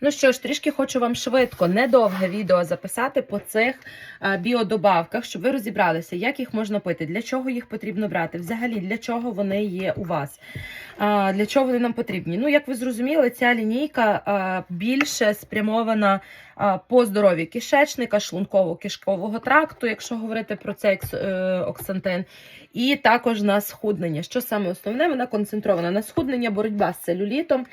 Ну що ж, трішки хочу вам швидко, недовге відео записати по цих е, біодобавках, щоб ви розібралися, як їх можна пити, для чого їх потрібно брати, взагалі для чого вони є у вас, для чого вони нам потрібні. Ну, як ви зрозуміли, ця лінійка більше спрямована по здоров'ю кишечника, шлунково-кишкового тракту, якщо говорити про цей е, оксантин, і також на схуднення. Що саме основне, вона концентрована на схуднення, боротьба з целюлітом.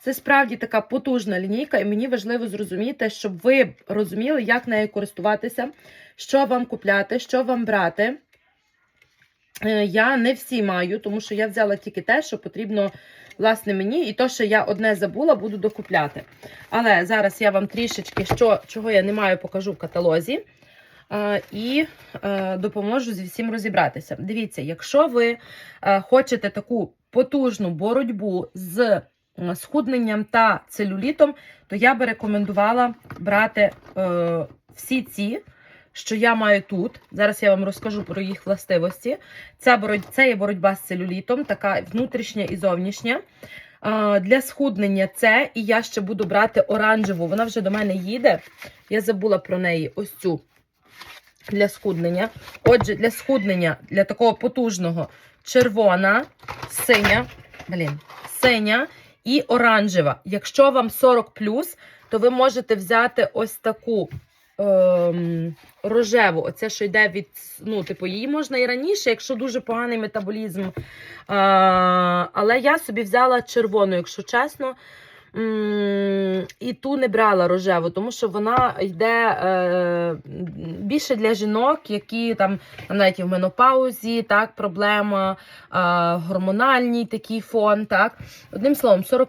Це справді така потужна лінійка, і мені важливо зрозуміти, щоб ви розуміли, як нею користуватися, що вам купляти, що вам брати. Е, Я не всі маю, тому що я взяла тільки те, що потрібно власне мені, і то, що я одне забула, буду докупляти. Але зараз я вам трішечки, що, чого я не маю, покажу в каталозі. І е, допоможу зі всім розібратися. Дивіться, якщо ви е, хочете таку потужну боротьбу з схудненням та целюлітом, то я би рекомендувала брати е, всі ці, що я маю тут. Зараз я вам розкажу про їх властивості. Ця боротьба, це є боротьба з целюлітом, така внутрішня і зовнішня. Для схуднення це, і я ще буду брати оранжеву. Вона вже до мене їде. Я забула про неї ось цю для схуднення. Отже, для схуднення, для такого потужного червона, синя, блін, синя і оранжева. Якщо вам 40 то ви можете взяти ось таку ем, рожеву. Оце, що йде від, ну, типу, її можна і раніше, якщо дуже поганий метаболізм. Е, але я собі взяла червону, якщо чесно. І ту не брала рожеву, тому що вона йде е, більше для жінок, які там, навіть в менопаузі, так, проблема, е, гормональний такий фон. Так. Одним словом, 40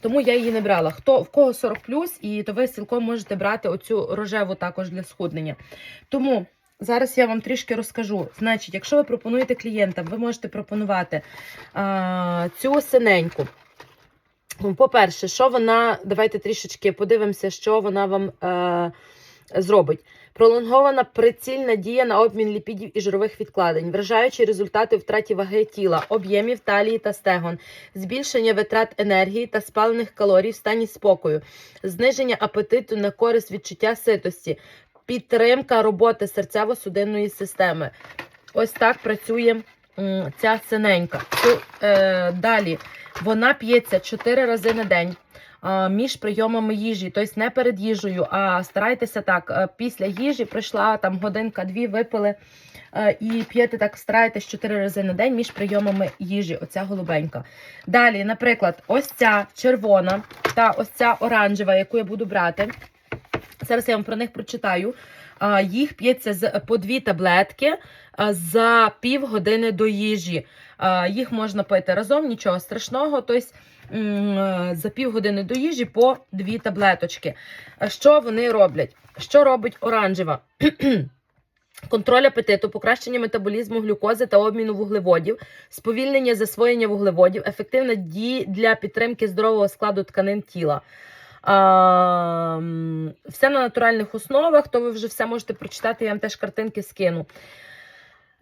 тому я її не брала. Хто в кого 40 і то ви цілком можете брати оцю рожеву також для схуднення. Тому зараз я вам трішки розкажу. Значить, якщо ви пропонуєте клієнтам, ви можете пропонувати а, цю синеньку. Ну, По-перше, що вона, давайте трішечки подивимося, що вона вам е, зробить. Пролонгована прицільна дія на обмін ліпідів і жирових відкладень, вражаючі результати втраті ваги тіла, об'ємів талії та стегон, збільшення витрат енергії та спалених калорій в стані спокою, зниження апетиту на користь відчуття ситості, підтримка роботи серцево-судинної системи. Ось так працює м, ця синенька. Е, далі вона п'ється 4 рази на день. Між прийомами їжі, тобто не перед їжею, а старайтеся так. е, Після їжі пройшла там годинка-дві, випили е, і п'єте так, старайтесь 4 рази на день між прийомами їжі. Оця голубенька. Далі, наприклад, ось ця червона та ось ця оранжева, яку я буду брати. Зараз я вам про них прочитаю. Їх п'ється по дві таблетки за півгодини до їжі. Їх можна пити разом, нічого страшного. Тобто е, за півгодини до їжі по дві таблеточки. Що вони роблять? Що робить оранжева? Контроль апетиту, покращення метаболізму глюкози та обміну вуглеводів, сповільнення засвоєння вуглеводів, ефективна дія для підтримки здорового складу тканин тіла. А, все на натуральних основах, то ви вже все можете прочитати, я вам теж картинки скину.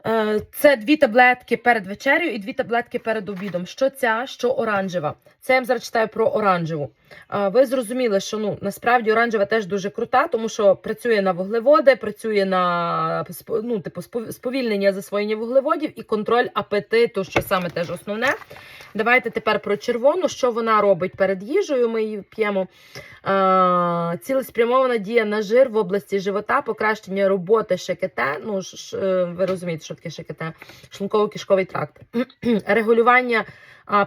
Е, Це дві таблетки перед вечерею і дві таблетки перед обідом. Що ця, що оранжева. Це я вам зараз читаю про оранжеву. Ви зрозуміли, що ну насправді оранжева теж дуже крута, тому що працює на вуглеводи, працює на ну, типу, спов- сповільнення засвоєння вуглеводів і контроль апетиту, що саме теж основне. Давайте тепер про червону, що вона робить перед їжею. Ми її п'ємо. Цілеспрямована дія на жир в області живота, покращення роботи ШКТ. Ну ж- е, ви розумієте, що таке ШКТ, шлунково-кишковий тракт, регулювання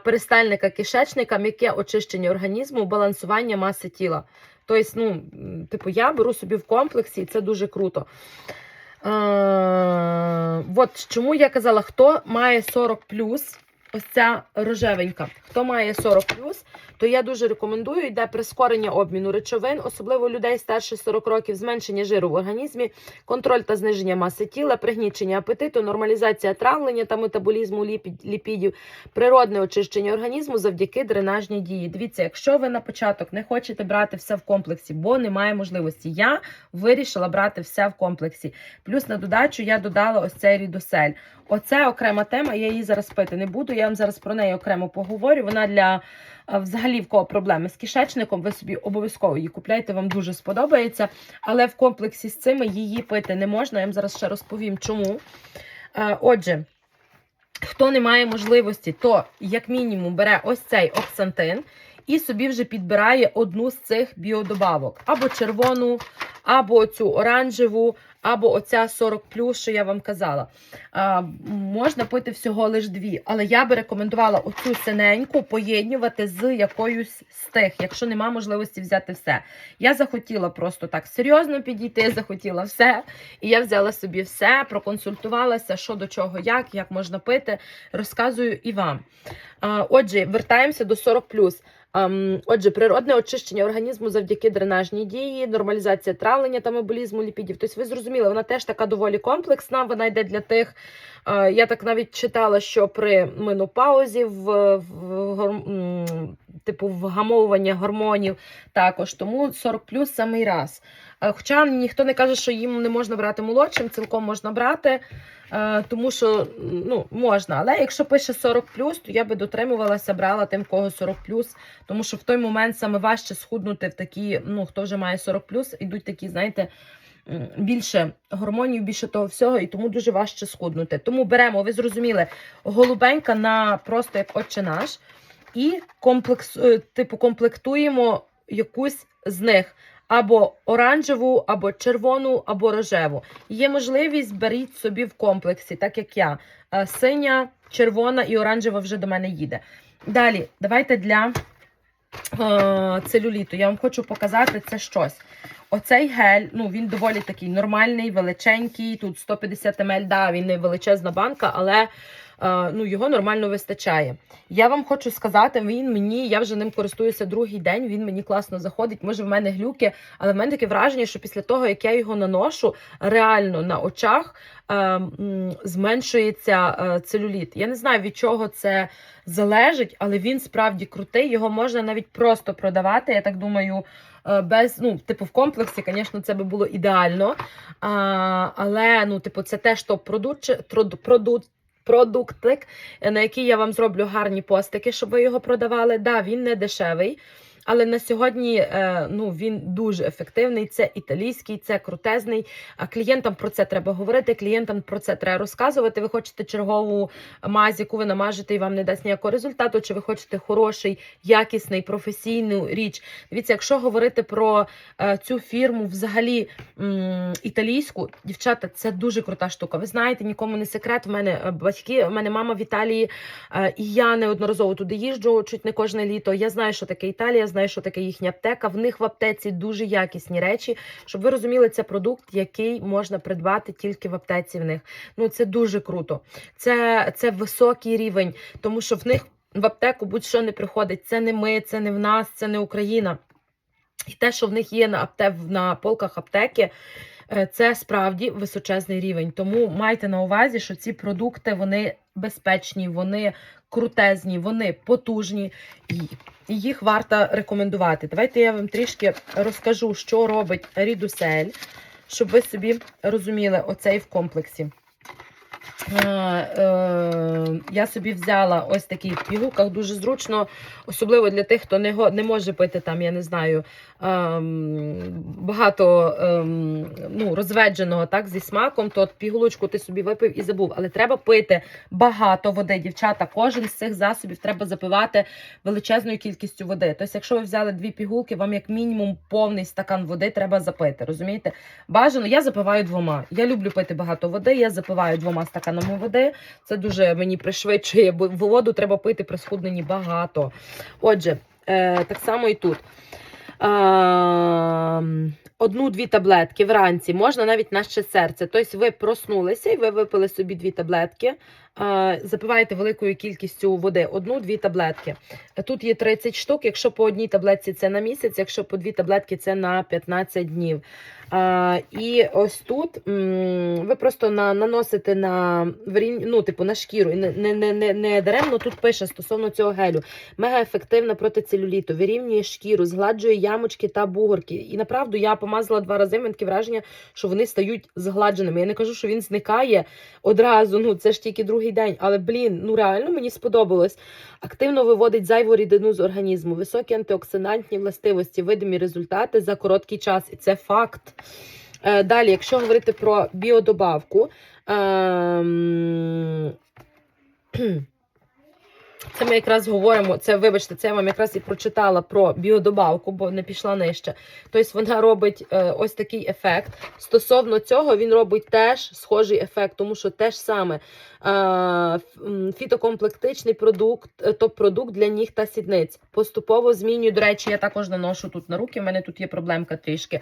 перистальника кишечника, м'яке очищення організму, балансування маси тіла. Тобто, ну, типу, я беру собі в комплексі, і це дуже круто. Е, от чому я казала, хто має 40 ось ця рожевенька. Хто має 40 то я дуже рекомендую. Йде прискорення обміну речовин, особливо людей старше 40 років, зменшення жиру в організмі, контроль та зниження маси тіла, пригнічення апетиту, нормалізація травлення та метаболізму ліпід- ліпідів, природне очищення організму завдяки дренажній дії. Дивіться, якщо ви на початок не хочете брати все в комплексі, бо немає можливості, я вирішила брати все в комплексі. Плюс на додачу я додала ось цей рідосель. Оце окрема тема, я її зараз пити не буду. Я вам зараз про неї окремо поговорю. Вона для е, взагалі в кого проблеми з кишечником, ви собі обов'язково її купляйте, вам дуже сподобається. Але в комплексі з цими її пити не можна. Я вам зараз ще розповім, чому. Е, Отже, хто не має можливості, то як мінімум бере ось цей оксантин і собі вже підбирає одну з цих біодобавок. Або червону, або цю оранжеву, або оця 40 що я вам казала. А, можна пити всього лиш дві, але я би рекомендувала оцю синеньку поєднювати з якоюсь з тих, якщо нема можливості взяти все. Я захотіла просто так серйозно підійти, захотіла все. І я взяла собі все, проконсультувалася, що до чого, як, як можна пити. Розказую і вам. А, Отже, вертаємося до 40 Ем, Отже, природне очищення організму завдяки дренажній дії, нормалізація травлення та меболізму ліпідів. Тобто, ви зрозуміли, вона теж така доволі комплексна. Вона йде для тих. е, Я так навіть читала, що при менопаузі, в, гор- типу вгамовування гормонів також. Тому 40 плюс самий раз. Е, Хоча ніхто не каже, що їм не можна брати молодшим, цілком можна брати. Е, тому що ну, можна. Але якщо пише 40 то я би дотримувалася, брала тим, в кого 40 тому що в той момент саме важче схуднути в такі, ну хто вже має 40 ідуть такі, знаєте. Більше гормонів, більше того всього, і тому дуже важче схуднути. Тому беремо, ви зрозуміли, голубенька на просто як отче наш, і комплекс, е, типу, комплектуємо якусь з них або оранжеву, або червону, або рожеву. Є можливість беріть собі в комплексі, так як я. Е, Синя, червона і оранжева вже до мене їде. Далі, давайте для е, целюліту. Я вам хочу показати це щось. Оцей гель, ну він доволі такий нормальний, величенький. Тут 150 мл, да, він не величезна банка, але ну, його нормально вистачає. Я вам хочу сказати, він мені, я вже ним користуюся другий день, він мені класно заходить. Може, в мене глюки, але в мене таке враження, що після того, як я його наношу, реально на очах е, зменшується е, целюліт. Я не знаю, від чого це залежить, але він справді крутий. Його можна навіть просто продавати. Я так думаю, е, без, ну, типу, в комплексі, звісно, це би було ідеально. А, але, ну, типу, це теж топ-продукт, продукт. Продуктик, на який я вам зроблю гарні постики, щоб ви його продавали. Да, він не дешевий, але на сьогодні е, ну, він дуже ефективний. Це італійський, це крутезний. А клієнтам про це треба говорити. Клієнтам про це треба розказувати. Ви хочете чергову мазь, яку ви намажете і вам не дасть ніякого результату, чи ви хочете хороший, якісний, професійну річ. Дивіться, якщо говорити про е, цю фірму, взагалі італійську, дівчата, це дуже крута штука. Ви знаєте, нікому не секрет. В мене е, батьки, в мене мама в Італії, і я неодноразово туди їжджу, чуть не кожне літо. Я знаю, що таке Італія, знаю, що таке їхня аптека. В них в аптеці дуже якісні речі. Щоб ви розуміли, це продукт, який можна придбати тільки в аптеці. В них ну це дуже круто. Це, це високий рівень, тому що в них в аптеку будь-що не приходить. Це не ми, це не в нас, це не Україна. І те, що в них є на аптек, на полках аптеки, це справді височезний рівень. Тому майте на увазі, що ці продукти вони безпечні, вони крутезні, вони потужні, і і їх варто рекомендувати. Давайте я вам трішки розкажу, що робить Рідусель, щоб ви собі розуміли оцей в комплексі. Е, е, я собі взяла ось такий в пігулках, дуже зручно, особливо для тих, хто не, не може пити там, я не знаю, ем, багато ем, ну, розведженого так, зі смаком, то пігулочку ти собі випив і забув. Але треба пити багато води, дівчата. Кожен з цих засобів треба запивати величезною кількістю води. Тобто, якщо ви взяли дві пігулки, вам як мінімум повний стакан води треба запити. Розумієте? Бажано, я запиваю двома. Я люблю пити багато води, я запиваю двома стаканами води. Це дуже мені пришвидшує, бо воду треба пити при схудненні багато. Отже, е, так само і тут. Одну-дві таблетки вранці, можна навіть на серце. Тобто ви проснулися і ви випили собі дві таблетки. Запиваєте великою кількістю води, одну-дві таблетки. Тут є 30 штук. Якщо по одній таблетці це на місяць, якщо по дві таблетки це на 15 днів. І ось тут ви просто на, наносите на ну, типу, на шкіру. І не, не, не, не, даремно тут пише стосовно цього гелю. Мега ефективна проти целюліту, вирівнює шкіру, згладжує ямочки та бугорки. І направду я помазала два рази. Мене таке враження, що вони стають згладженими. Я не кажу, що він зникає одразу. Ну це ж тільки другий день. Але блін, ну реально мені сподобалось. Активно виводить зайву рідину з організму, високі антиоксидантні властивості, видимі результати за короткий час. І це факт. Е, Далі, якщо говорити про біодобавку, ем, це ми якраз говоримо, це, вибачте, це я вам якраз і прочитала про біодобавку, бо не пішла нижче. Тобто вона робить е, ось такий ефект. Стосовно цього, він робить теж схожий ефект, тому що те ж саме е, фітокомплектичний продукт, е, топ-продукт для ніг та сідниць. Поступово змінюю. До речі, я також наношу тут на руки. У мене тут є проблемка трішки.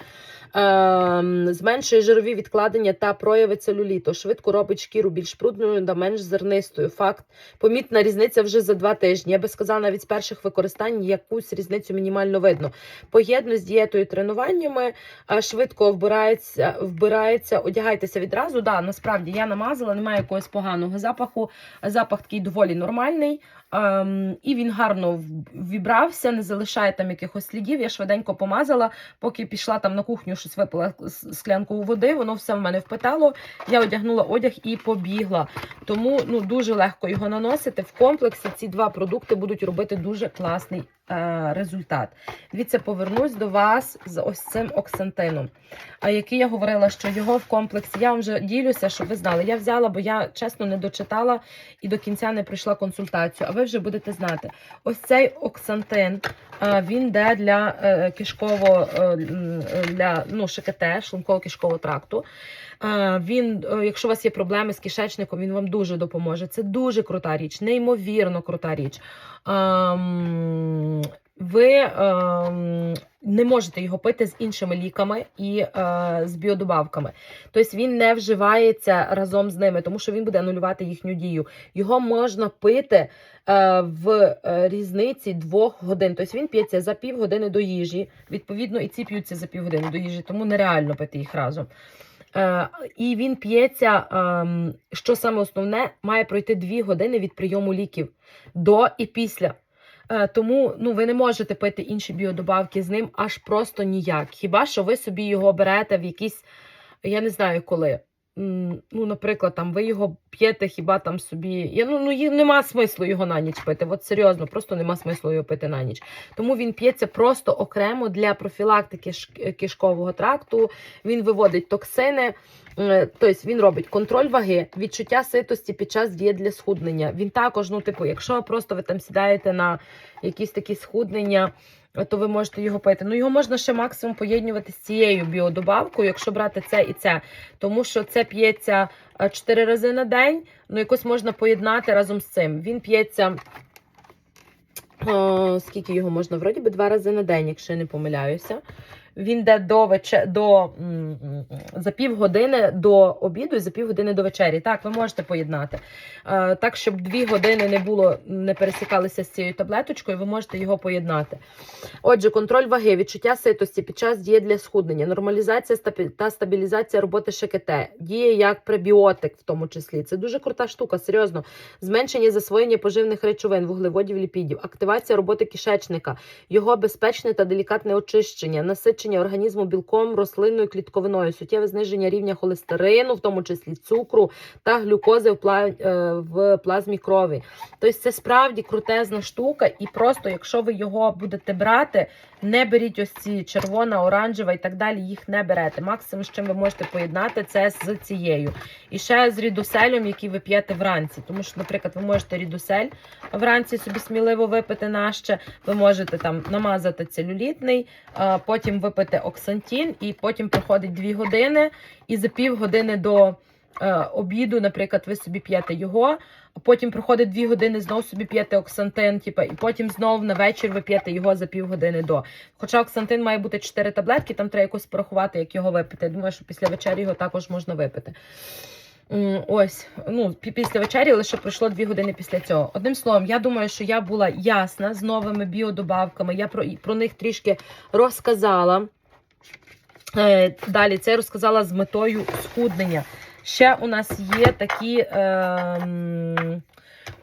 Зменшує жирові відкладення та прояви целюліту. Швидко робить шкіру більш прудною та менш зернистою. Факт. Помітна різниця вже за два тижні. Я би сказала, навіть з перших використань якусь різницю мінімально видно. Поєдну з дієтою тренуваннями, е, швидко вбирається, вбирається, одягайтеся відразу. Да, насправді я намазала, немає якогось поганого запаху. Запах такий доволі нормальний. Ем, і він гарно вібрався, не залишає там якихось слідів. Я швиденько помазала, поки пішла там на кухню, щось випила склянку води, воно все в мене впитало. Я одягнула одяг і побігла. Тому ну дуже легко його наносити. В комплексі ці два продукти будуть робити дуже класний результат. Дивіться, повернусь до вас з ось цим оксантином. Який я говорила, що його в комплексі я вам вже ділюся, щоб ви знали. Я взяла, бо я чесно не дочитала і до кінця не пройшла консультацію. А ви вже будете знати. Ось цей оксантин. е, Він йде для е, кишкового е, е, для ну, ШКТ, шлунково-кишкового тракту. Е, Він, е, якщо у вас є проблеми з кишечником, він вам дуже допоможе. Це дуже крута річ, неймовірно крута річ. Ем, Ви ем, не можете його пити з іншими ліками і е, з біодобавками. Тобто він не вживається разом з ними, тому що він буде анулювати їхню дію. Його можна пити е, в е, різниці двох годин. Тобто він п'ється за півгодини до їжі. Відповідно, і ці п'ються за півгодини до їжі, тому нереально пити їх разом. Е, і він п'ється, ем, що саме основне, має пройти дві години від прийому ліків до і після. Е, Тому ну, ви не можете пити інші біодобавки з ним аж просто ніяк. Хіба що ви собі його берете в якісь, я не знаю коли. Ну, наприклад, там ви його п'єте, хіба там собі. Я, ну, ну, нема смислу його на ніч пити. От серйозно, просто нема смислу його пити на ніч. Тому він п'ється просто окремо для профілактики кишкового тракту. Він виводить токсини. Е, Тобто він робить контроль ваги, відчуття ситості під час дієт для схуднення. Він також, ну, типу, якщо просто ви там сідаєте на якісь такі схуднення, е, то ви можете його пити. Ну, його можна ще максимум поєднувати з цією біодобавкою, якщо брати це і це. Тому що це п'ється 4 рази на день, ну якось можна поєднати разом з цим. Він п'ється. е, Скільки його можна? Вроді би два рази на день, якщо я не помиляюся. Він йде до вече... до за півгодини до обіду і за півгодини до вечері. Так, ви можете поєднати. Е, так, щоб дві години не було, не пересікалися з цією таблеточкою, ви можете його поєднати. Отже, контроль ваги, відчуття ситості під час діє для схуднення, нормалізація та стабілізація роботи ШКТ, діє як пребіотик, в тому числі. Це дуже крута штука, серйозно. Зменшення засвоєння поживних речовин, вуглеводів, ліпідів, активація роботи кишечника, його безпечне та делікатне очищення, насичення організму білком, рослинною клітковиною, суттєве зниження рівня холестерину, в тому числі цукру та глюкози в, пла... е, в плазмі крові. Тобто це справді крутезна штука, і просто, якщо ви його будете брати, не беріть ось ці червона, оранжева і так далі, їх не берете. Максимум, з чим ви можете поєднати, це з цією. І ще з рідуселем, який ви п'єте вранці. Тому що, наприклад, ви можете рідусель вранці собі сміливо випити наще, ви можете там намазати целюлітний, потім випити оксантін, і потім проходить 2 години, і за пів години до е, обіду, наприклад, ви собі п'єте його, а потім проходить 2 години, знов собі п'єте оксантин, типу, і потім знов на вечір ви п'єте його за пів години до. Хоча оксантин має бути 4 таблетки, там треба якось порахувати, як його випити. Я думаю, що після вечері його також можна випити. Ось, ну, після вечері лише пройшло дві години після цього. Одним словом, я думаю, що я була ясна з новими біодобавками. Я про, про них трішки розказала. Е, Далі це розказала з метою схуднення. Ще у нас є такі ем,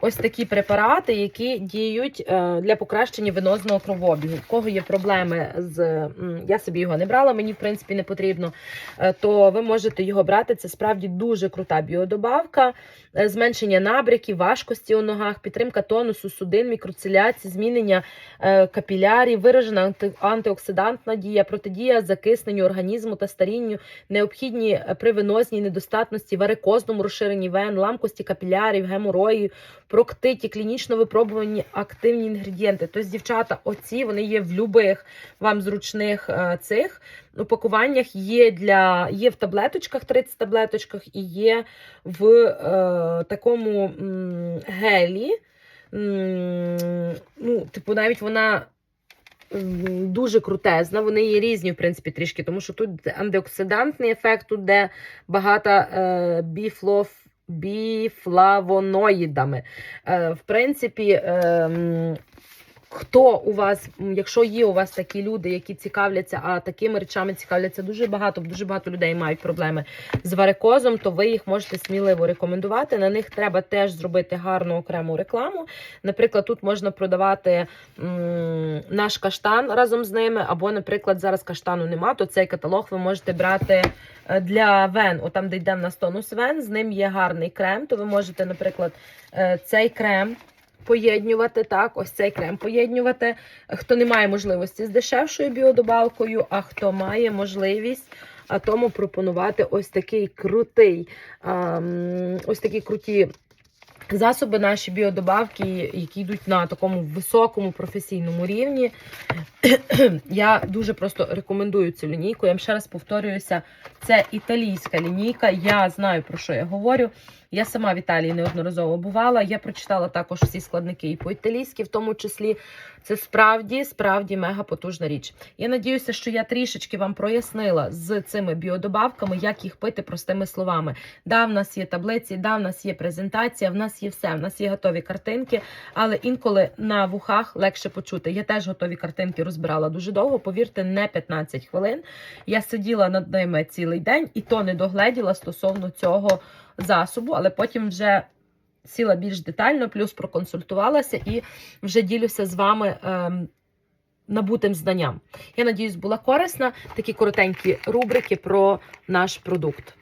ось такі препарати, які діють е, для покращення венозного кровообігу. У кого є проблеми з я собі його не брала, мені в принципі не потрібно. е, То ви можете його брати. Це справді дуже крута біодобавка, Е, зменшення набряків, важкості у ногах, підтримка тонусу, судин, мікроциляції, змінення капілярів, виражена антиоксидантна дія, протидія закисненню організму та старінню, необхідні при венозній недостатності, варикозному розширенні вен, ламкості капілярів, геморої, проктиті, клінічно випробувані активні інгредієнти. Тобто, дівчата, оці вони є в любих вам зручних е, цих упакуваннях. Є для є в таблеточках, 30 таблеточках, і є в е, такому м, гелі. М, ну, типу, навіть вона. Дуже крутезна, вони є різні, в принципі, трішки, тому що тут антиоксидантний ефект, тут де багато е, біфлоф, біфлавоноїдами. Е, в принципі, е, м, хто у вас, якщо є у вас такі люди, які цікавляться, а такими речами цікавляться дуже багато, дуже багато людей мають проблеми з варикозом, то ви їх можете сміливо рекомендувати. На них треба теж зробити гарну окрему рекламу. Наприклад, тут можна продавати наш каштан разом з ними, або, наприклад, зараз каштану нема, то цей каталог ви можете брати е, для вен. Отам, де йде в нас тонус вен, з ним є гарний крем, то ви можете, наприклад, е, цей крем. Поєднювати так, ось цей крем поєднювати. Хто не має можливості з дешевшою біодобавкою, а хто має можливість, тому пропонувати ось такий крутий, ось такі круті засоби, наші біодобавки, які йдуть на такому високому професійному рівні. Я дуже просто рекомендую цю лінійку. Я вам ще раз повторююся, це італійська лінійка. Я знаю про що я говорю. Я сама в Італії неодноразово бувала. Я прочитала також всі складники і по-італійськи, в тому числі. Це справді, справді мега потужна річ. Я надіюся, що я трішечки вам прояснила з цими біодобавками, як їх пити простими словами. Да, в нас є таблиці, да, в нас є презентація, в нас є все, в нас є готові картинки, але інколи на вухах легше почути. Я теж готові картинки розбирала дуже довго. Повірте, не 15 хвилин. Я сиділа над ними цілий день і то не догледіла стосовно цього засобу, але потім вже сіла більш детально, плюс проконсультувалася і вже ділюся з вами. Ем, Набутим знанням. Я надіюсь, була корисна такі коротенькі рубрики про наш продукт.